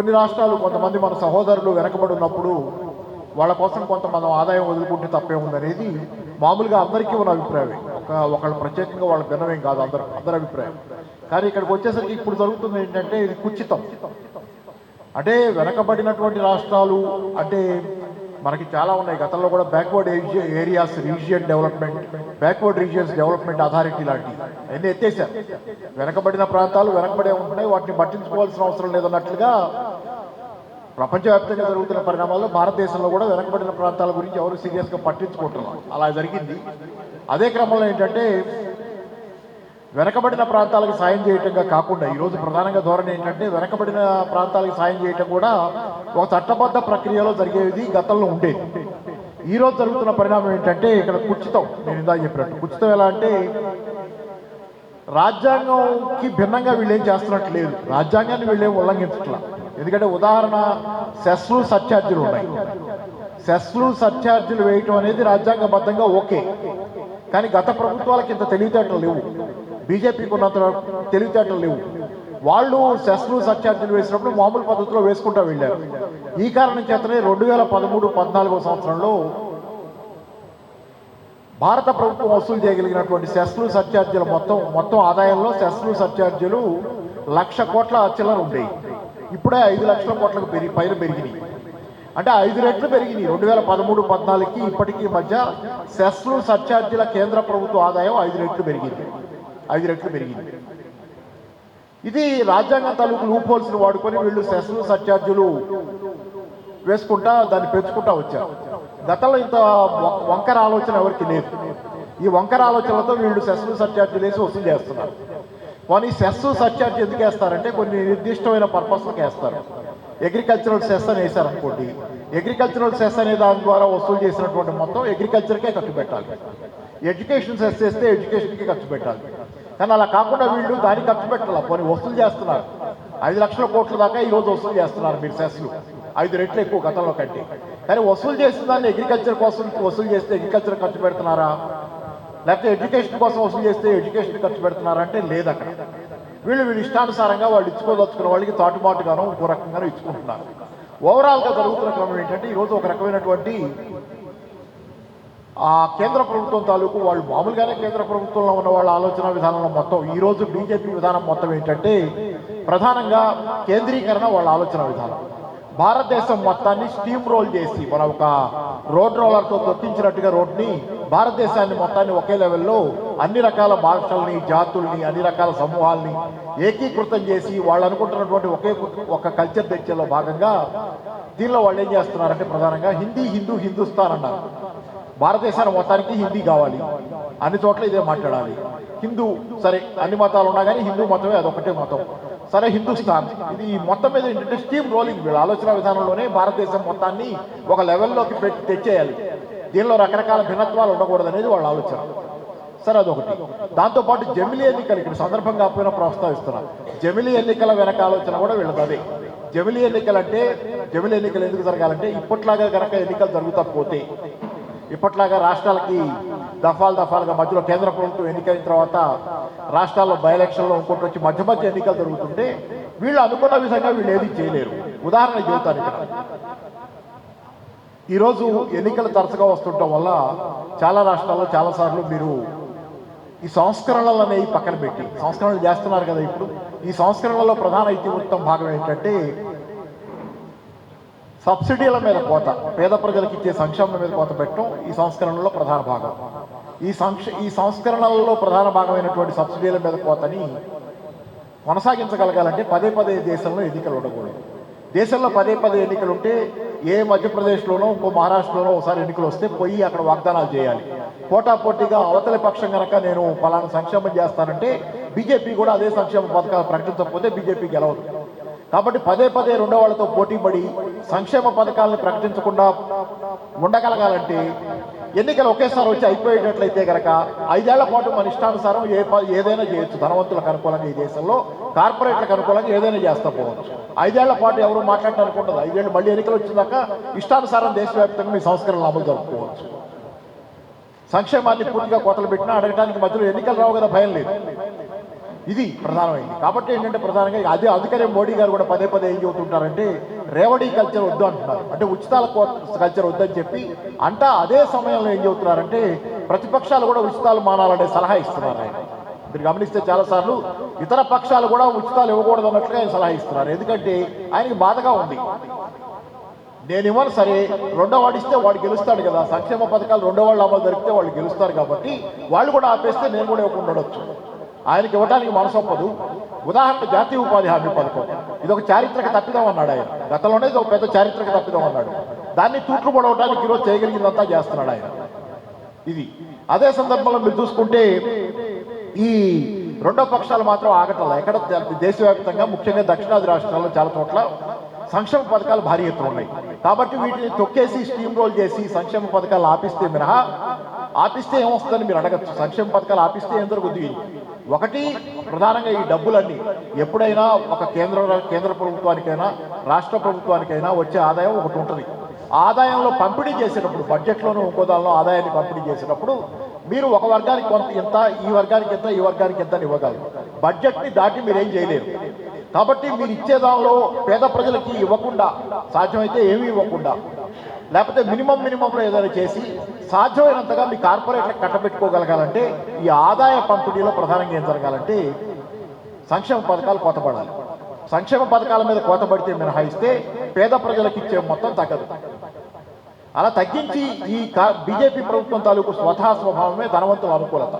కొన్ని రాష్ట్రాలు కొంతమంది మన సహోదరులు వెనకబడి ఉన్నప్పుడు వాళ్ళ కోసం కొంత మనం ఆదాయం వదులుకుంటే తప్పే ఉందనేది మామూలుగా అందరికీ ఉన్న అభిప్రాయం ఒక ఒకళ్ళు ప్రత్యేకంగా వాళ్ళ భిన్నమేం కాదు అందరు అందరి అభిప్రాయం. కానీ ఇక్కడికి వచ్చేసరికి ఇప్పుడు జరుగుతుంది ఏంటంటే ఇది కుచితం. అంటే వెనకబడినటువంటి రాష్ట్రాలు అంటే మనకి చాలా ఉన్నాయి. గతంలో కూడా backward areas region development backward regions development authority లాంటి అన్నీ ఎత్తేసారు. వెనకబడిన ప్రాంతాలు వెనకబడే ఉంటున్నాయి. వాటిని పట్టించుకోవాల్సిన అవసరం లేదన్నట్లుగా ప్రపంచవ్యాప్తంగా జరుగుతున్న పరిణామాల్లో భారతదేశంలో కూడా వెనకబడిన ప్రాంతాల గురించి ఎవరు సీరియస్గా పట్టించుకుంటున్నారు అలా జరిగింది. అదే క్రమంలో ఏంటంటే వెనకబడిన ప్రాంతాలకు సాయం చేయటంగా కాకుండా ఈరోజు ప్రధానంగా ధోరణి ఏంటంటే వెనకబడిన ప్రాంతాలకు సాయం చేయటం కూడా ఒక చట్టబద్ధ ప్రక్రియలో జరిగేది గతంలో ఉండేది. ఈ జరుగుతున్న పరిణామం ఏంటంటే ఇక్కడ కుచితం నేను ఇందాక చెప్పినట్టు. కుచితం ఎలా అంటే రాజ్యాంగంకి భిన్నంగా వీళ్ళు ఏం చేస్తున్నట్టు లేదు. రాజ్యాంగాన్ని వీళ్ళేం ఉల్లంఘించట్లా. ఎందుకంటే ఉదాహరణ సెస్లు సర్ఛార్జీలు ఉన్నాయి. సెస్లు సర్ఛార్జీలు వేయటం అనేది రాజ్యాంగబద్ధంగా ఓకే. కానీ గత ప్రభుత్వాలకు ఇంత తెలివితేటలు లేవు. బీజేపీకి ఉన్నంత తెలివితేటలు లేవు. వాళ్ళు సెస్లు సత్యార్థులు వేసినప్పుడు మామూలు పద్ధతిలో వేసుకుంటూ వెళ్ళారు. ఈ కారణం చేతనే రెండు వేల పదమూడు పద్నాలుగో సంవత్సరంలో భారత ప్రభుత్వం వసూలు చేయగలిగినటువంటి సెస్లు సర్ఛార్జీలు మొత్తం మొత్తం ఆదాయంలో సెస్లు సత్యార్థులు లక్ష కోట్ల చిల్లర ఉండేవి. ఇప్పుడే ఐదు లక్షల కోట్లకు పెరిగి పైన పెరిగినాయి. అంటే ఐదు రెట్లు పెరిగినాయి. రెండు వేల పదమూడు పద్నాలుగుకి ఇప్పటికీ మధ్య సెస్లు సర్ఛార్జీల కేంద్ర ప్రభుత్వ ఆదాయం ఐదు రెట్లు పెరిగింది. ఐదు రెట్లు పెరిగింది. ఇది రాజ్యాంగం తాలూకు లూపోల్స్ని వాడుకొని వీళ్ళు సెస్లు సర్ఛార్జీలు వేసుకుంటా దాన్ని పెంచుకుంటా వచ్చారు. గతంలో ఇంత వంకర ఆలోచన ఎవరికి లేదు. ఈ వంకర ఆలోచనలతో వీళ్ళు సెస్లు సర్ఛార్జీలు వేసి వసూలు చేస్తున్నారు. కానీ సెస్ సర్ఛార్జ్ ఎందుకు వేస్తారంటే కొన్ని నిర్దిష్టమైన పర్పస్లకు వేస్తారు. అగ్రికల్చరల్ సెస్ అని వేశారనుకోండి. అగ్రికల్చరల్ సెస్ అనే దాని ద్వారా వసూలు చేసినటువంటి మొత్తం అగ్రికల్చర్కే ఖర్చు పెట్టాలి. ఎడ్యుకేషన్ సెస్ చేస్తే ఎడ్యుకేషన్కి ఖర్చు పెట్టాలి. కానీ అలా కాకుండా వీళ్ళు దాన్ని ఖర్చు పెట్టాల? కొన్ని వసూలు చేస్తున్నారు. ఐదు లక్షల కోట్ల దాకా ఈ వసూలు చేస్తున్నారు మీరు సెస్లు. ఐదు రెట్లు ఎక్కువ గతంలో కంటే. కానీ వసూలు చేసిన దాన్ని అగ్రికల్చర్ కోసం వసూలు చేస్తే అగ్రికల్చర్ ఖర్చు పెడుతున్నారా? లేకపోతే ఎడ్యుకేషన్ కోసం వసూలు చేస్తే ఎడ్యుకేషన్ ఖర్చు పెడుతున్నారా అంటే లేదు అక్కడ. వీళ్ళు వీళ్ళు ఇష్టానుసారంగా వాళ్ళు ఇచ్చుకోదలుచుకున్న వాళ్ళకి తాటుమాటుగానో ఇంకో రకంగానో ఇచ్చుకుంటున్నారు. ఓవరాల్గా జరుగుతున్న క్రమం ఏంటంటే ఈరోజు ఒక రకమైనటువంటి ఆ కేంద్ర ప్రభుత్వం తాలూకు వాళ్ళు మామూలుగానే కేంద్ర ప్రభుత్వంలో ఉన్న వాళ్ళ ఆలోచన విధానంలో మొత్తం ఈరోజు బీజేపీ విధానం మొత్తం ఏంటంటే ప్రధానంగా కేంద్రీకరణ వాళ్ళ ఆలోచన విధానం. భారతదేశం మొత్తాన్ని స్టీమ్ రోల్ చేసి మన ఒక రోడ్ రోలర్తో తొక్కించినట్టుగా రోడ్ని భారతదేశాన్ని మొత్తాన్ని ఒకే లెవెల్లో అన్ని రకాల భాషల్ని జాతుల్ని అన్ని రకాల సమూహాల్ని ఏకీకృతం చేసి వాళ్ళు అనుకుంటున్నటువంటి ఒకే ఒక కల్చర్ తెచ్చేలో భాగంగా దీనిలో వాళ్ళు ఏం చేస్తున్నారంటే ప్రధానంగా హిందీ హిందూ హిందుస్థాన్ అన్నారు. భారతదేశాన్ని మొత్తానికి హిందీ కావాలి. అన్ని చోట్ల ఇదే మాట్లాడాలి. హిందూ సరే అన్ని మతాలు ఉన్నా కానీ హిందూ మతమే అదొకటే మతం. సరే హిందుస్థాన్. ఇది మొత్తం మీద ఏంటంటే స్టీమ్ రోలింగ్ వీళ్ళ ఆలోచన విధానంలోనే భారతదేశం మొత్తాన్ని ఒక లెవెల్లోకి పెట్టి తెచ్చేయాలి. దీనిలో రకరకాల భిన్నత్వాలు ఉండకూడదు అనేది వాళ్ళ ఆలోచన. సరే అదొకటి. దాంతోపాటు జమిలీ ఎన్నికలు ఇక్కడ సందర్భంగా పోయిన ప్రస్తావిస్తున్నా. జమిలీ ఎన్నికల వెనక ఆలోచన కూడా వీళ్ళది అదే. జమిలీ ఎన్నికలు అంటే జమిలీ ఎన్నికలు ఎందుకు జరగాలంటే ఇప్పట్లాగా కనుక ఎన్నికలు జరుగుతా పోతే ఇప్పట్లాగా రాష్ట్రాలకి దఫాలు దఫాలుగా మధ్యలో కేంద్ర ప్రభుత్వం ఎన్నికైన తర్వాత రాష్ట్రాల్లో బై ఎలక్షన్లో ఇంకోటి వచ్చి మధ్య మధ్య ఎన్నికలు జరుగుతుంటే వీళ్ళు అనుకున్న విధంగా వీళ్ళు ఏది చేయలేరు. ఉదాహరణ చెబుతాను ఇక్కడ. ఈరోజు ఎన్నికలు తరచుగా వస్తుండటం వల్ల చాలా రాష్ట్రాల్లో చాలాసార్లు మీరు ఈ సంస్కరణలు అనేవి పక్కన పెట్టి సంస్కరణలు చేస్తున్నారు కదా ఇప్పుడు ఈ సంస్కరణలో ప్రధాన ఇతివృత్తం భాగం ఏంటంటే సబ్సిడీల మీద కోత పేద ప్రజలకు ఇచ్చే సంక్షేమం మీద కోత పెట్టడం ఈ సంస్కరణలో ప్రధాన భాగం. ఈ సంక్ష ఈ సంస్కరణలలో ప్రధాన భాగమైనటువంటి సబ్సిడీల మీద కోతని కొనసాగించగలగాలంటే పదే పదే దేశంలో ఎన్నికలు ఉండకూడదు. దేశంలో పదే పదే ఎన్నికలు ఉంటే ఏ మధ్యప్రదేశ్లోనో ఇంకో మహారాష్ట్రలోనో ఒకసారి ఎన్నికలు వస్తే పోయి అక్కడ వాగ్దానాలు చేయాలి. పోటా పోటీగా అవతలి పక్షం కనుక నేను పలానా సంక్షేమం చేస్తానంటే బీజేపీ కూడా అదే సంక్షేమ పథకాలు ప్రకటించకపోతే బీజేపీ గెలవదు. కాబట్టి పదే పదే రెండో వాళ్ళతో పోటీ పడి సంక్షేమ పథకాలను ప్రకటించకుండా ఉండగలగాలంటే ఎన్నికలు ఒకేసారి వచ్చి అయిపోయేటట్లయితే కనుక ఐదేళ్ళ పాటు మన ఇష్టానుసారం ఏ ఏదైనా చేయొచ్చు. ధనవంతులకు అనుకూలంగా ఈ దేశంలో కార్పొరేట్లకు అనుకూలంగా ఏదైనా చేస్తా పోవచ్చు. ఐదేళ్ళ పాటు ఎవరు మాట్లాడటానికి ఉండదు ఐదేళ్ళు మళ్ళీ ఎన్నికలు వచ్చిందాక ఇష్టానుసారం దేశవ్యాప్తంగా మీ సంస్కరణలు అమలు జరుపుకోవచ్చు. సంక్షేమాన్ని పూర్తిగా కోతలు పెట్టినా అడగడానికి మధ్యలో ఎన్నికలు రావు కదా భయం లేదు. ఇది ప్రధానమైంది. కాబట్టి ఏంటంటే ప్రధానంగా అదే అందుకనే మోడీ గారు కూడా పదే పదే ఏం చెబుతుంటారంటే రేవడీ కల్చర్ వద్దు అంటున్నారు. అంటే ఉచితాల కల్చర్ వద్దని చెప్పి అంటా అదే సమయంలో ఏం చెబుతున్నారంటే ప్రతిపక్షాలు కూడా ఉచితాలు మానాలనే సలహా ఇస్తున్నారు ఆయన. మీరు గమనిస్తే చాలాసార్లు ఇతర పక్షాలు కూడా ఉచితాలు ఇవ్వకూడదు అన్నట్లుగా ఆయన సలహా ఇస్తున్నారు. ఎందుకంటే ఆయనకి బాధగా ఉంది. నేను ఇవ్వను సరే రెండో వాడు ఇస్తే వాడు గెలుస్తాడు కదా. సంక్షేమ పథకాలు రెండో వాళ్ళు అమలు జరిగితే వాళ్ళు గెలుస్తారు కాబట్టి వాళ్ళు కూడా ఆపేస్తే నేను కూడా ఇవ్వకుండా ఉండొచ్చు. ఆయనకి ఇవ్వడానికి మనసొప్పదు ఉదాహరణ జాతీయ ఉపాధి హామీ పథకం. ఇది ఒక చారిత్రక తప్పిదం అన్నాడు ఆయన. గతంలోనే ఇది ఒక పెద్ద చారిత్రక తప్పిదం అన్నాడు. దాన్ని తూట్లు పడవటానికి ఈరోజు చేయగలిగిందంతా చేస్తున్నాడు ఆయన. ఇది. అదే సందర్భంలో మీరు చూసుకుంటే ఈ రెండో పక్షాలు మాత్రం ఆగటం ఎక్కడ దేశవ్యాప్తంగా ముఖ్యంగా దక్షిణాది రాష్ట్రాల్లో చాలా చోట్ల సంక్షేమ పథకాలు భారీ ఎత్తున ఉన్నాయి. కాబట్టి వీటిని తొక్కేసి స్టీమ్ రోల్ చేసి సంక్షేమ పథకాలు ఆపిస్తే మినహా ఆపిస్తే ఏమొస్తుందని మీరు అడగచ్చు. సంక్షేమ పథకాలు ఆపిస్తే ఏం జరుగుతుంది ఒకటి ప్రధానంగా ఈ డబ్బులన్నీ ఎప్పుడైనా ఒక కేంద్ర కేంద్ర ప్రభుత్వానికైనా రాష్ట్ర ప్రభుత్వానికైనా వచ్చే ఆదాయం ఒకటి ఉంటుంది. ఆదాయంలో పంపిణీ చేసేటప్పుడు బడ్జెట్లోనూ ఇంకో దానిలో ఆదాయాన్ని పంపిణీ చేసేటప్పుడు మీరు ఒక వర్గానికి కొంత ఎంత ఈ వర్గానికి ఎంత ఈ వర్గానికి ఎంత అని ఇవ్వగలరు. బడ్జెట్ని దాటి మీరు ఏం చేయలేరు. కాబట్టి మీరు ఇచ్చే దానిలో పేద ప్రజలకి ఇవ్వకుండా సాధ్యమైతే ఏమీ ఇవ్వకుండా లేకపోతే మినిమం మినిమంలో ఏదైనా చేసి సాధ్యమైనంతగా మీ కార్పొరేట్లకు కట్టబెట్టుకోగలగాలంటే ఈ ఆదాయ పంపిణీలో ప్రధానంగా ఏం జరగాలంటే సంక్షేమ పథకాలు కోతపడాలి. సంక్షేమ పథకాల మీద కోతపడితే మినహాయిస్తే పేద ప్రజలకు ఇచ్చే మొత్తం తగ్గదు. అలా తగ్గించి ఈ బీజేపీ ప్రభుత్వం తాలూకు స్వతహా స్వభావమే ధనవంతుల అనుకూలత.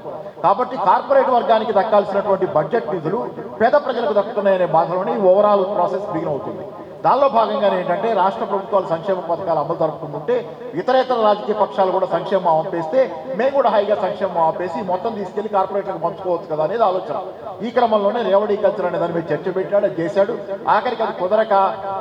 కాబట్టి కార్పొరేట్ వర్గానికి దక్కాల్సినటువంటి బడ్జెట్ నిధులు పేద ప్రజలకు దక్కుతున్నాయనే బాధలోనే ఈ ఓవరాల్ ప్రాసెస్ బిగిన్ అవుతుంది దానిలో భాగంగానే ఏంటంటే రాష్ట్ర ప్రభుత్వాలు సంక్షేమ పథకాలు అమలు జరుపుకుంటుంటే ఇతరేతర రాజకీయ పక్షాలు కూడా సంక్షేమం ఆపేస్తే మేము కూడా హైగా సంక్షేమం ఆపేసి మొత్తం తీసుకెళ్ళి కార్పొరేట్లకు పంచుకోవచ్చు కదా అనేది ఆలోచన. ఈ క్రమంలోనే రేవడీ కల్చర్ అనే దాని మీద చర్చ పెట్టాడు చేశాడు. ఆఖరికి అది కుదరక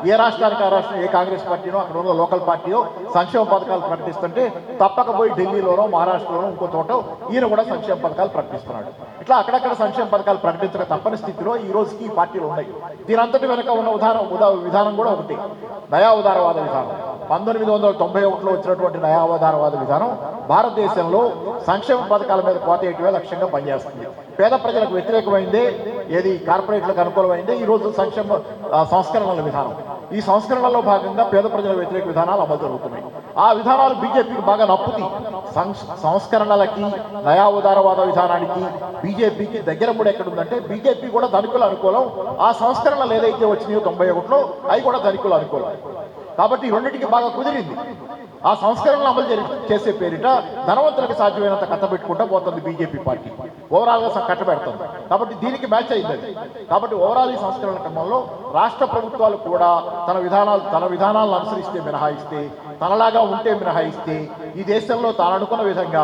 ఏ రాష్ట్రానికి ఆ రాష్ట్రం ఏ కాంగ్రెస్ పార్టీనో అక్కడ ఉన్న లోకల్ పార్టీయో సంక్షేమ పథకాలు ప్రకటిస్తుంటే తప్పక పోయి ఢిల్లీలోనో మహారాష్ట్రలోనో ఇంకో చోట ఈయన కూడా సంక్షేమ పథకాలు ప్రకటిస్తున్నాడు. ఇట్లా అక్కడక్కడ సంక్షేమ పథకాలు ప్రకటించక తప్పని స్థితిలో ఈ రోజుకి ఈ పార్టీలు ఉన్నాయి. దీనంతటి వెనుక ఉన్న ఉదాహరణ ఉదా విధానం కూడా ఒకటి. నయా విధానం. పంతొమ్మిది వందల తొంభై ఒకటిలో వచ్చినటువంటి నయాదారవాద విధానం భారతదేశంలో సంక్షేమ పథకాల మీద కోత వేయటమే లక్ష్యంగా పనిచేస్తుంది. పేద ప్రజలకు వ్యతిరేకమైందే ఏది కార్పొరేట్లకు అనుకూలమైందే ఈ రోజు సంక్షేమ సంస్కరణల విధానం. ఈ సంస్కరణలో భాగంగా పేద ప్రజల వ్యతిరేక విధానాలు అమలు జరుగుతున్నాయి. ఆ విధానాలు బీజేపీకి బాగా నప్పుతి సంస్- సంస్కరణలకి నయా ఉదారవాద విధానానికి బీజేపీకి దగ్గర కూడా ఎక్కడుందంటే బీజేపీ కూడా ధనికుల అనుకూలం. ఆ సంస్కరణలు ఏదైతే వచ్చినాయో తొంభై ఒకటిలో అవి కూడా ధనికుల అనుకూలం. కాబట్టి రెండింటికి బాగా కుదిరింది. ఆ సంస్కరణలు అమలు జరి- చేసే పేరిట ధనవంతులకు సాధ్యమైనంత కథ పెట్టుకుంటా పోతుంది బీజేపీ పార్టీ. ఓవరాల్ కట్ట పెడుతుంది కాబట్టి దీనికి మ్యాచ్ అయింది అది. కాబట్టి ఓవరాల్ ఈ సంస్కరణ క్రమంలో రాష్ట్ర ప్రభుత్వాలు కూడా తన విధానాలు తన విధానాలను అనుసరిస్తే మినహాయిస్తే తనలాగా ఉంటే మినహాయిస్తే ఈ దేశంలో తాను అనుకున్న విధంగా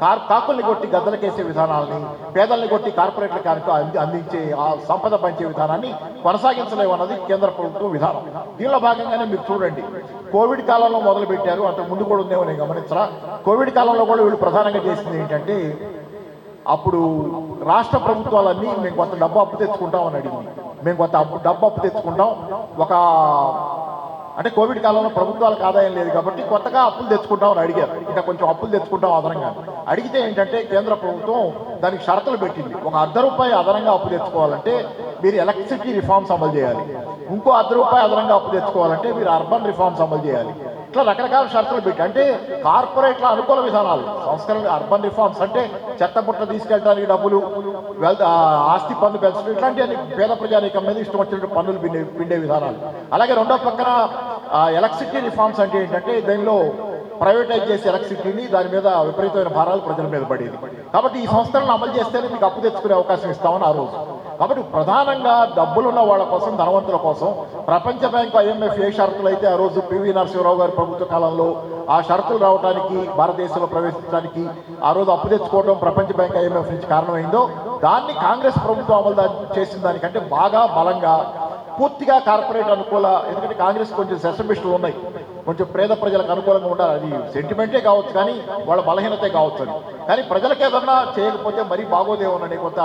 కార్ కాకుల్ని కొట్టి గద్దలకేసే విధానాలని పేదల్ని కొట్టి కార్పొరేట్లకు అనుకు అందించే ఆ సంపద పంచే విధానాన్ని కొనసాగించలేమన్నది కేంద్ర ప్రభుత్వం విధానం. దీనిలో భాగంగానే మీరు చూడండి. కోవిడ్ కాలంలో మొదలు పెట్టారు అంతకు ముందు కూడా ఉందేమో నేను గమనించరా కోవిడ్ కాలంలో కూడా వీళ్ళు ప్రధానంగా చేసింది ఏంటంటే అప్పుడు రాష్ట్ర ప్రభుత్వాలన్నీ మేము కొంత డబ్బు అప్పు తెచ్చుకుంటాం అని అడిగింది. మేము కొంత అప్పు డబ్బు అప్పు తెచ్చుకుంటాం. ఒక అంటే కోవిడ్ కాలంలో ప్రభుత్వాలకు ఆదాయం లేదు కాబట్టి కొత్తగా అప్పులు తెచ్చుకుంటామని అడిగారు. ఇంకా కొంచెం అప్పులు తెచ్చుకుంటాం అదనంగా. అడిగితే ఏంటంటే కేంద్ర ప్రభుత్వం దానికి షరతులు పెట్టింది. ఒక అర్ధ రూపాయి అదనంగా అప్పు తెచ్చుకోవాలంటే మీరు ఎలక్ట్రిసిటీ రిఫార్మ్స్ అమలు చేయాలి. ఇంకో అర్ధ రూపాయి అదనంగా అప్పు తెచ్చుకోవాలంటే మీరు అర్బన్ రిఫార్మ్స్ అమలు చేయాలి. ఇట్లా రకరకాల షరతులు పెట్టి అంటే కార్పొరేట్ల అనుకూల విధానాలు సంస్కరణ అర్బన్ రిఫార్మ్స్ అంటే చెత్త పుట్ట తీసుకెళ్ళడానికి డబ్బులు వెల్త్ ఆస్తి పన్ను పెంచడం ఇట్లాంటివన్నీ పేద ప్రజానీకం మీద ఇష్టం వచ్చినట్టు పన్నులు పిండే పిండే విధానాలు. అలాగే రెండో పక్కన ఎలక్ట్రిసిటీ రిఫార్మ్స్ అంటే ఏంటంటే దీనిలో ప్రైవేటైజ్ చేసి ఎలక్ట్రిసిటీని దాని మీద విపరీతమైన భారాలు ప్రజల మీద పడేది. కాబట్టి ఈ సంస్థలను అమలు చేస్తేనే మీకు అప్పు తెచ్చుకునే అవకాశం ఇస్తామని ఆ రోజు. కాబట్టి ప్రధానంగా డబ్బులున్న వాళ్ళ కోసం ధనవంతుల కోసం ప్రపంచ బ్యాంకు ఐఎంఎఫ్ ఏ షరతులు అయితే ఆ రోజు పివి నరసింహరావు గారి ప్రభుత్వ కాలంలో ఆ షరతులు రావడానికి భారతదేశంలో ప్రవేశించడానికి ఆ రోజు అప్పు తెచ్చుకోవడం ప్రపంచ బ్యాంక్ ఐఎంఎఫ్ నుంచి కారణమైందో దాన్ని కాంగ్రెస్ ప్రభుత్వం అమలు చేసిన దానికంటే బాగా బలంగా పూర్తిగా కార్పొరేట్ అనుకూల ఎందుకంటే కాంగ్రెస్ కొంచెం సెసమిస్టులు ఉన్నాయి. కొంచెం పేద ప్రజలకు అనుకూలంగా ఉండాలి. అది సెంటిమెంటే కావచ్చు కానీ వాళ్ళ బలహీనతే కావచ్చు అని కానీ ప్రజలకు ఏదన్నా చేయకపోతే మరీ బాగోదేమోనని కొంత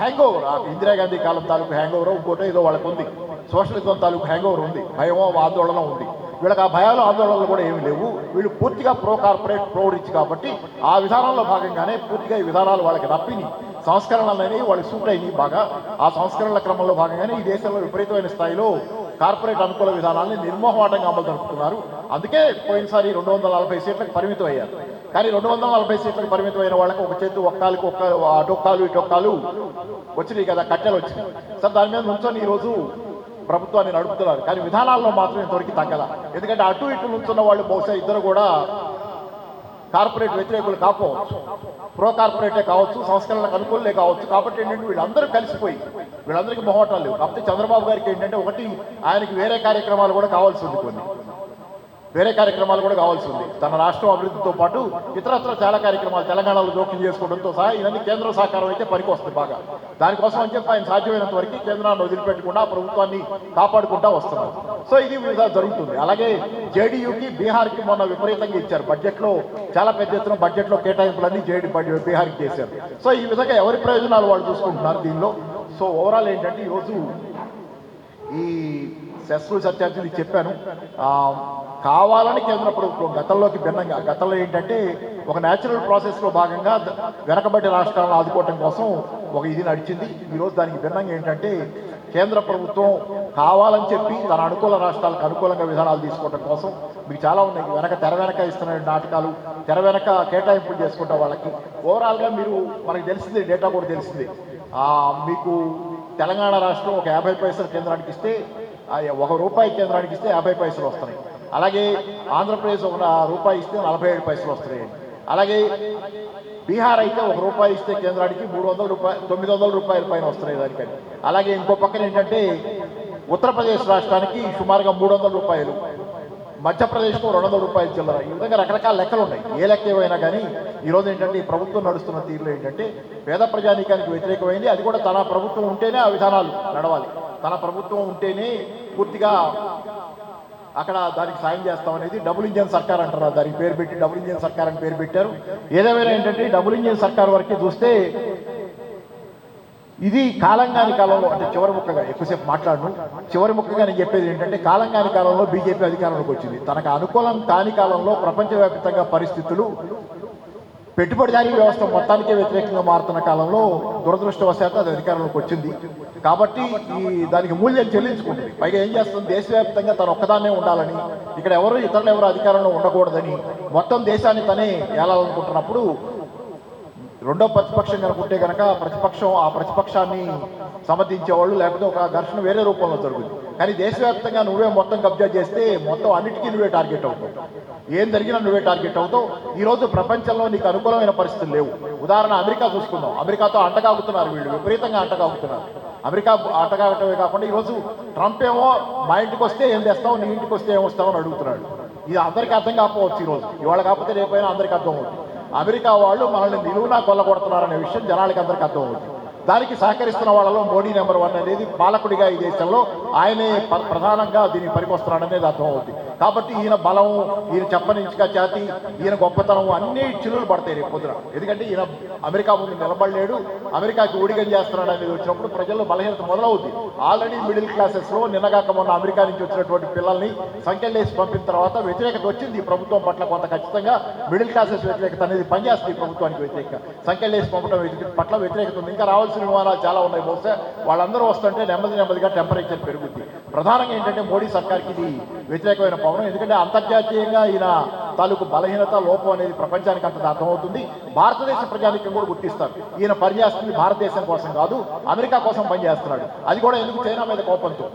హ్యాంగ్ ఓవర్ ఇందిరాగాంధీ కాలం తాలూకు హ్యాంగ్ ఓవర్ ఇంకోటో ఏదో వాళ్ళకు ఉంది. సోషలిజం తాలూకు హ్యాంగ్ ఓవర్ ఉంది. భయమో ఆందోళన ఉంది. వీళ్ళకి ఆ భయాలు ఆందోళనలు కూడా ఏమీ లేవు. వీళ్ళు పూర్తిగా ప్రో కార్పొరేట్ ప్రో రిచ్ కాబట్టి ఆ విధానంలో భాగంగానే పూర్తిగా ఈ విధానాలు వాళ్ళకి నప్పిని సంస్కరణలు అనేవి వాళ్ళకి సూట్ అయినాయి బాగా. ఆ సంస్కరణల క్రమంలో భాగంగానే ఈ దేశంలో విపరీతమైన స్థాయిలో కార్పొరేట్ అనుకూల విధానాన్ని నిర్మోహమాటంగా అమలు జరుపుతున్నారు. అందుకే పోయినసారి రెండు వందల నలభై సీట్లకు పరిమితం అయ్యారు. కానీ రెండు వందల నలభై సీట్లకు పరిమితం అయిన వాళ్ళకి ఒక చేతి ఒక్కాలకు ఒక్క అటొక్కాలు ఇటొక్కాలు వచ్చినాయి కదా కట్టెలు వచ్చినాయి. సార్ దాని మీద నుంచొని ఈరోజు ప్రభుత్వాన్ని నడుపుతున్నారు. కానీ విధానాల్లో మాత్రం ఇంతవరకు తగ్గల. ఎందుకంటే అటు ఇటు నుంచున్న వాళ్ళు బహుశా ఇద్దరు కూడా కార్పొరేట్ వ్యతిరేకులు కాకపోవచ్చు ప్రో కార్పొరేటే కావచ్చు సంస్కరణలకు అనుకూలలే కావచ్చు. కాబట్టి ఏంటంటే వీళ్ళందరూ కలిసిపోయి వీళ్ళందరికీ మొహోటాలు లేవు. కాకపోతే చంద్రబాబు గారికి ఏంటంటే ఒకటి ఆయనకి వేరే కార్యక్రమాలు కూడా కావాల్సి ఉంది కొన్ని. వేరే కార్యక్రమాలు కూడా కావాల్సి ఉంది. తన రాష్ట్రం అభివృద్ధితో పాటు ఇతరత్ర చాలా కార్యక్రమాలు తెలంగాణలో జోక్యం చేసుకోవడంతో సహా ఇవన్నీ కేంద్ర సహకారం అయితే పనికి వస్తుంది బాగా. దానికోసం అని చెప్పి ఆయన సాధ్యమైనంత వరకు కేంద్రాన్ని వదిలిపెట్టకుండా ప్రభుత్వాన్ని కాపాడుకుంటా వస్తున్నారు. సో ఇది విధంగా జరుగుతుంది. అలాగే జేడీయూకి బీహార్కి మొన్న విపరీతంగా ఇచ్చారు. బడ్జెట్లో చాలా పెద్ద ఎత్తున బడ్జెట్లో కేటాయింపులన్నీ జేడీ బీహార్కి చేశారు. సో ఈ విధంగా ఎవరి ప్రయోజనాలు వాళ్ళు చూసుకుంటున్నారు దీనిలో? సో ఓవరాల్ ఏంటంటే ఈరోజు ఈ సెస్లు సత్యార్థులు చెప్పాను. కావాలని కేంద్ర ప్రభుత్వం గతంలోకి భిన్నంగా గతంలో ఏంటంటే ఒక న్యాచురల్ ప్రాసెస్లో భాగంగా వెనకబడి వెనకబడ్డ రాష్ట్రాలను ఆదుకోవటం కోసం ఒక ఇది నడిచింది. ఈరోజు దానికి భిన్నంగా ఏంటంటే కేంద్ర ప్రభుత్వం కావాలని చెప్పి తన అనుకూల రాష్ట్రాలకు అనుకూలంగా విధానాలు తీసుకోవడం కోసం మీకు చాలా ఉన్నాయి. వెనక తెర వెనక ఇస్తున్న నాటకాలు తెర వెనక కేటాయింపులు చేసుకుంటాం వాళ్ళకి. ఓవరాల్గా మీరు మనకి తెలిసింది డేటా కూడా తెలిసింది. మీకు తెలంగాణ రాష్ట్రం ఒక యాభై పైసలు కేంద్రానికి ఇస్తే ఒక రూపాయి కేంద్రానికి ఇస్తే యాభై పైసలు వస్తున్నాయి అలాగే ఆంధ్రప్రదేశ్ ఒక రూపాయి ఇస్తే నలభై ఏడు పైసలు వస్తున్నాయి అలాగే బీహార్ అయితే ఒక రూపాయి ఇస్తే కేంద్రానికి మూడు వందల రూపాయలు తొమ్మిది వందల రూపాయల పైన వస్తున్నాయి దానికని. అలాగే ఇంకో పక్కన ఏంటంటే ఉత్తరప్రదేశ్ రాష్ట్రానికి సుమారుగా మూడు వందల రూపాయలు. మధ్యప్రదేశ్కు రెండు వందల రూపాయలు చిల్లర. ఈ విధంగా రకరకాల లెక్కలు ఉన్నాయి. ఏ లెక్క ఏవైనా కానీ ఈరోజు ఏంటంటే ఈ ప్రభుత్వం నడుస్తున్న తీరులో ఏంటంటే పేద ప్రజానీకానికి వ్యతిరేకమైంది. అది కూడా తన ప్రభుత్వం ఉంటేనే ఆ విధానాలు నడవాలి. తన ప్రభుత్వం ఉంటేనే పూర్తిగా అక్కడ దానికి సాయం చేస్తామనేది డబుల్ ఇంజన్ సర్కార్ అంటారు దానికి పేరు పెట్టి డబుల్ ఇంజన్ సర్కార్ అని పేరు పెట్టారు. ఏదేమైనా ఏంటంటే డబుల్ ఇంజన్ సర్కార్ వరకు చూస్తే ఇది కాలంగాని కాలంలో అంటే చివరి ముక్కగా ఎక్కువసేపు మాట్లాడను. చివరి ముక్కగా నేను చెప్పేది ఏంటంటే కాలంగాని కాలంలో బీజేపీ అధికారంలోకి వచ్చింది. తనకు అనుకూలం కాని కాలంలో ప్రపంచవ్యాప్తంగా పరిస్థితులు పెట్టుబడిదారీ వ్యవస్థ మొత్తానికే వ్యతిరేకంగా మారుతున్న కాలంలో దురదృష్టవశాత్తు అది అధికారంలోకి వచ్చింది. కాబట్టి ఈ దానికి మూల్యం చెల్లించుకుంటుంది. పైగా ఏం చేస్తుంది? దేశవ్యాప్తంగా తను ఒక్కదాన్నే ఉండాలని ఇక్కడ ఎవరు ఇతరులు ఎవరు అధికారంలో ఉండకూడదని మొత్తం దేశాన్ని తనే ఏలాలనుకుంటున్నప్పుడు రెండో ప్రతిపక్షం కనుక ఉంటే కనుక ప్రతిపక్షం ఆ ప్రతిపక్షాన్ని సమర్థించేవాళ్ళు లేకపోతే ఒక ఘర్షణ వేరే రూపంలో జరుగుతుంది. కానీ దేశవ్యాప్తంగా నువ్వే మొత్తం కబ్జా చేస్తే మొత్తం అన్నిటికీ నువ్వే టార్గెట్ అవుతావు. ఏం జరిగినా నువ్వే టార్గెట్ అవుతావు. ఈరోజు ప్రపంచంలో నీకు అనుకూలమైన పరిస్థితులు లేవు. ఉదాహరణ అమెరికా చూసుకుందాం. అమెరికాతో అంటగాగుతున్నారు వీళ్ళు. విపరీతంగా అంటగాగుతున్నారు. అమెరికా అంటగాగటమే కాకుండా ఈరోజు ట్రంప్ ఏమో మా ఇంటికి వస్తే ఏం చేస్తావు నీ ఇంటికి వస్తే ఏం వస్తావు అని అడుగుతున్నాడు. ఇది అందరికీ అర్థం కాకపోవచ్చు ఈరోజు ఇవాళ కాకపోతే రేపైనా అందరికీ అర్థం అవుతుంది. అమెరికా వాళ్ళు మనల్ని నిలువునా కొల్లగొడుతున్నారనే విషయం జనాలకి అందరికీ అర్థమవుతుంది. దానికి సహకరిస్తున్న వాళ్ళలో మోడీ నెంబర్ వన్ అనేది పాలకుడిగా ఈ దేశంలో ఆయనే ప్రధానంగా దీనికి పనికొస్తున్నాడనేది అర్థమవుతుంది. కాబట్టి ఈయన బలం ఈయన చెప్పనించుగా చేతి ఈయన గొప్పతనం అన్ని చిల్లులు పడతాయి రేపు పొద్దున. ఎందుకంటే ఈయన అమెరికా ముందు నిలబడలేడు అమెరికాకి ఊడిగం చేస్తున్నాడు అనేది వచ్చినప్పుడు ప్రజల్లో బలహీనత మొదలవుద్ది. ఆల్రెడీ మిడిల్ క్లాసెస్లో నిన్నగాక మొన్న అమెరికా నుంచి వచ్చినటువంటి పిల్లల్ని సంఖ్యలేసి పంపిన తర్వాత వ్యతిరేకత వచ్చింది ఈ ప్రభుత్వం పట్ల కొంత ఖచ్చితంగా. మిడిల్ క్లాసెస్ వ్యతిరేకత అనేది పనిచేస్తుంది ఈ ప్రభుత్వానికి వ్యతిరేక సంఖ్యలేసి పంపడం పట్ల వ్యతిరేకత ఉంది. ఇంకా రావాల్సిన విమానాలు చాలా ఉన్నాయి బహుశా. వాళ్ళందరూ వస్తుంటే నెమ్మది నెమ్మదిగా టెంపరేచర్ పెరుగుతుంది ప్రధానంగా ఏంటంటే మోడీ సర్కార్కి ఇది వ్యతిరేకమైన పవనం. ఎందుకంటే అంతర్జాతీయంగా ఈయన తాలూకు బలహీనత లోపం అనేది ప్రపంచానికి అంత అర్థమవుతుంది. భారతదేశ ప్రజానికం కూడా గుర్తిస్తారు. ఈయన పనిచేస్తుంది భారతదేశం కోసం కాదు అమెరికా కోసం పనిచేస్తున్నాడు. అది కూడా ఎందుకు చైనా మీద కోపంతో?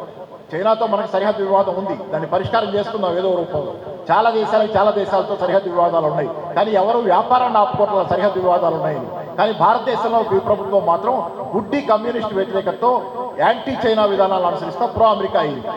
చైనాతో మనకు సరిహద్దు వివాదం ఉంది. దాన్ని పరిష్కారం చేసుకుందాం ఏదో రూపంలో. చాలా దేశాలకు చాలా దేశాలతో సరిహద్దు వివాదాలు ఉన్నాయి. కానీ ఎవరు వ్యాపారాన్ని ఆపుకోవట్ల సరిహద్దు వివాదాలు ఉన్నాయని. కానీ భారతదేశంలో ఈ ప్రభుత్వం మాత్రం గుడ్డి కమ్యూనిస్ట్ వ్యతిరేకతతో యాంటీ చైనా విధానాలు అనుసరిస్తా ప్రో అమెరికా అయింది.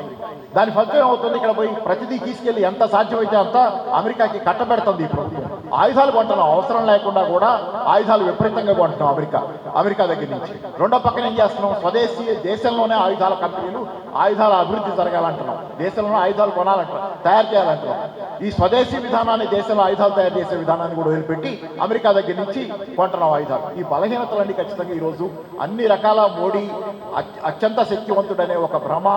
దాని ఫలితం ఏమవుతుంది? ఇక్కడ పోయి ప్రతిదీ తీసుకెళ్ళి ఎంత సాధ్యమైతే అంత అమెరికాకి కట్టబెడుతుంది ఈ ప్రభుత్వం. ఆయుధాలు కొంటున్నాం అవసరం లేకుండా కూడా ఆయుధాలు విపరీతంగా కొంటున్నాం అమెరికా. అమెరికా దగ్గర నుంచి. రెండో పక్కన ఏం చేస్తున్నాం? స్వదేశీ దేశంలోనే ఆయుధాల కంపెనీలు ఆయుధాల అభివృద్ధి జరగాలంటున్నాం. దేశంలోనే ఆయుధాలు కొనాలంటున్నాం తయారు చేయాలంటున్నాం. ఈ స్వదేశీ విధానాన్ని దేశంలో ఆయుధాలు తయారు చేసే విధానాన్ని కూడా వదిలిపెట్టి అమెరికా దగ్గర నుంచి కొంటున్నాం ఆయుధాలు. ఈ బలహీనతలన్నీ ఖచ్చితంగా ఈరోజు అన్ని రకాల మోడీ అత్యంత శక్తివంతుడనే ఒక భ్రమ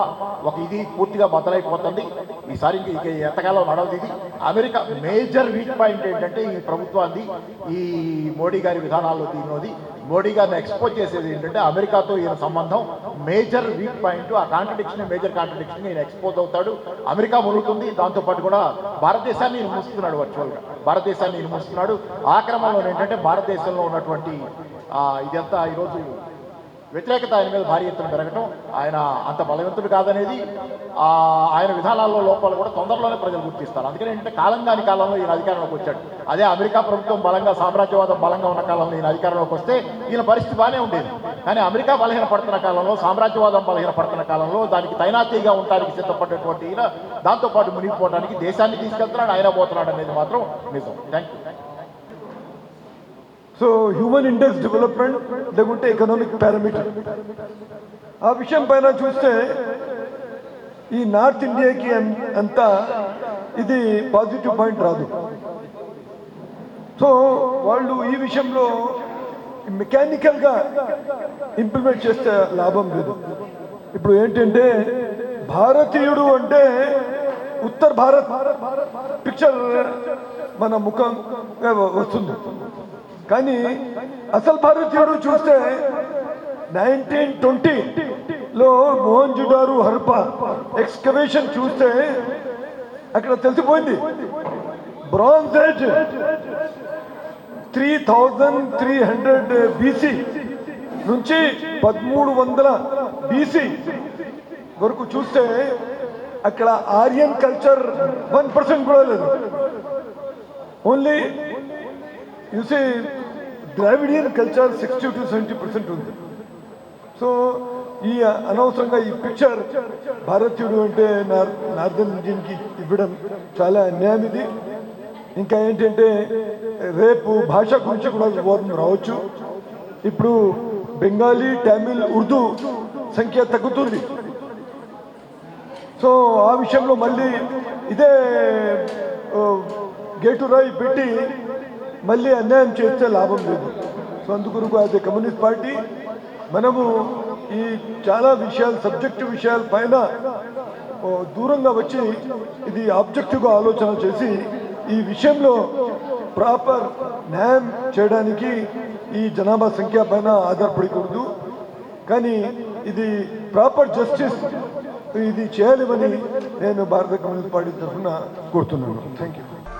ఒక ఇది పూర్తిగా బదలైపోతుంది ఈసారి ఇంక ఎంతకాలం నడవదు ఇది. అమెరికా మేజర్ వీక్ పాయింట్ ఏంటంటే ఈ ప్రభుత్వాన్ని ఈ మోడీ గారి విధానాల్లో దీనిలోది. మోడీ గారిని ఎక్స్పోజ్ చేసేది ఏంటంటే అమెరికాతో ఈయన సంబంధం మేజర్ వీక్ పాయింట్. ఆ కాంట్రడిక్షన్ మేజర్ కాంట్రడిక్షన్ ఈయన ఎక్స్పోజ్ అవుతాడు. అమెరికా మురుగుతుంది దాంతోపాటు కూడా భారతదేశాన్ని ఈయన మూస్తున్నాడు వర్చువల్గా భారతదేశాన్ని ఈయన మూస్తున్నాడు. ఆ క్రమంలో ఏంటంటే భారతదేశంలో ఉన్నటువంటి ఉన్నటువంటి ఇదంతా ఈరోజు వ్యతిరేకత ఆయన మీద భారీ ఎత్తున పెరగటం ఆయన అంత బలవంతుడు కాదనేది ఆయన విధానాల్లో లోపాలు కూడా తొందరలోనే ప్రజలు గుర్తిస్తారు. అందుకని ఏంటంటే కాలం కాని కాలంలో ఈయన అధికారంలోకి వచ్చాడు. అదే అమెరికా ప్రభుత్వం బలంగా సామ్రాజ్యవాదం బలంగా ఉన్న కాలంలో ఈయన అధికారంలోకి వస్తే ఈయన పరిస్థితి బాగానే ఉండేది. కానీ అమెరికా బలహీన పడుతున్న కాలంలో సామ్రాజ్యవాదం బలహీన పడుతున్న కాలంలో దానికి తైనాతీగా ఉండడానికి సిద్ధపడ్డటువంటి ఈయన దాంతోపాటు మునిగిపోవడానికి దేశాన్ని తీసుకెళ్తున్నాడు ఆయన పోతున్నాడు అనేది మాత్రం నిజం. Thank you so human index development లేకుంటే ఎకనామిక్ పారామీటర్ ఆ విషయం పైన చూస్తే ఈ నార్త్ ఇండియాకి అంతా ఇది పాజిటివ్ పాయింట్ రాదు. సో వాళ్ళు ఈ విషయంలో మెకానికల్గా ఇంప్లిమెంట్ చేస్తే లాభం లేదు. ఇప్పుడు ఏంటంటే భారతీయుడు అంటే ఉత్తర భారత్ పిక్చర్ మన ముఖం వస్తుంది. కానీ అసలు భారతీయుడు చూస్తే నైన్టీన్ ట్వంటీలో మోహన్ జుడారు హర్ప ఎక్స్కవేషన్ చూస్తే అక్కడ తెలిసిపోయింది. Bronze age three thousand three hundred BC నుంచి పదమూడు వందల బీసీ వరకు చూస్తే అక్కడ ఆర్యన్ కల్చర్ వన్ పర్సెంట్ కూడా లేదు. Only use Dravidian culture sixty to seventy percent ఉంది. సో ఈ అనవసరంగా ఈ పిక్చర్ భారతీయుడు అంటే నార్- ఇండియన్కి ఇవ్వడం చాలా అన్యాయం ఇది. ఇంకా ఏంటంటే రేపు భాష గురించి కూడా వివాదం రావచ్చు. ఇప్పుడు బెంగాలీ తమిళ్ ఉర్దూ సంఖ్య తగ్గుతుంది. సో ఆ విషయంలో మళ్ళీ ఇదే గేటు రాయి పెట్టి మళ్ళీ అన్యాయం చేస్తే లాభం లేదు. సో అందుకొరకు అది కమ్యూనిస్ట్ పార్టీ మనము ఈ చాలా విషయాలు సబ్జెక్టు విషయాల పైన దూరంగా వచ్చి ఇది ఆబ్జెక్టివ్గా ఆలోచన చేసి ఈ విషయంలో ప్రాపర్ న్యాయం చేయడానికి ఈ జనాభా సంఖ్య పైన ఆధారపడకూడదు. కానీ ఇది ప్రాపర్ జస్టిస్ ఇది చేయాలని నేను భారత కమ్యూనిస్ట్ పార్టీ తరఫున కోరుతున్నాను. Thank you